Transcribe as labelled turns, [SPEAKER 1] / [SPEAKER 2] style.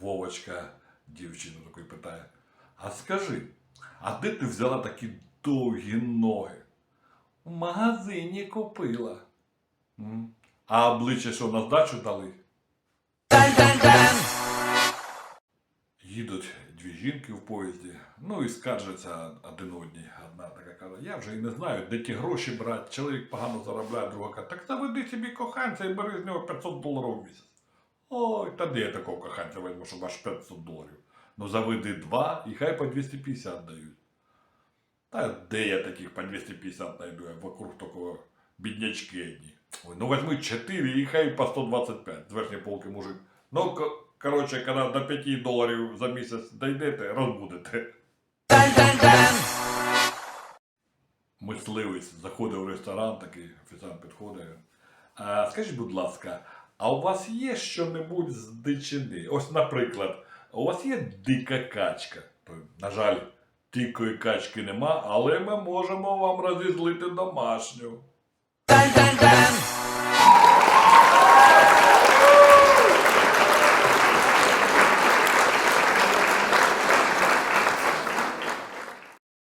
[SPEAKER 1] Вовочка дівчину такої питає. А скажи, а де ти взяла такі довгі ноги? В магазині купила. «М? А обличчя що на здачу дали? Їдуть дві жінки в поїзді, ну і скаржаться один одній. Одна така каже, я вже і не знаю, де ті гроші брати. Чоловік погано заробляє, друга каже, так заведи собі коханця і бери з нього 500 доларів в місяць. Ой, та де я такого коханця візьму, щоб аж 500 доларів? Ну заведи два і хай по 250 дають. Та де я таких по 250 найду, я вокруг такого біднячки одні. Ой, ну возьми 4 і хай по 125 з верхньої полки мужик. Ну, ко- коротше, коли до 5 доларів за місяць дійдете, розбудете. Мисливець заходить в ресторан, такий офіціант підходить. А, скажіть, будь ласка, а у вас є що-небудь з дичини? Ось, наприклад, у вас є дика качка? На жаль, дикої качки нема, але ми можемо вам розізлити домашню.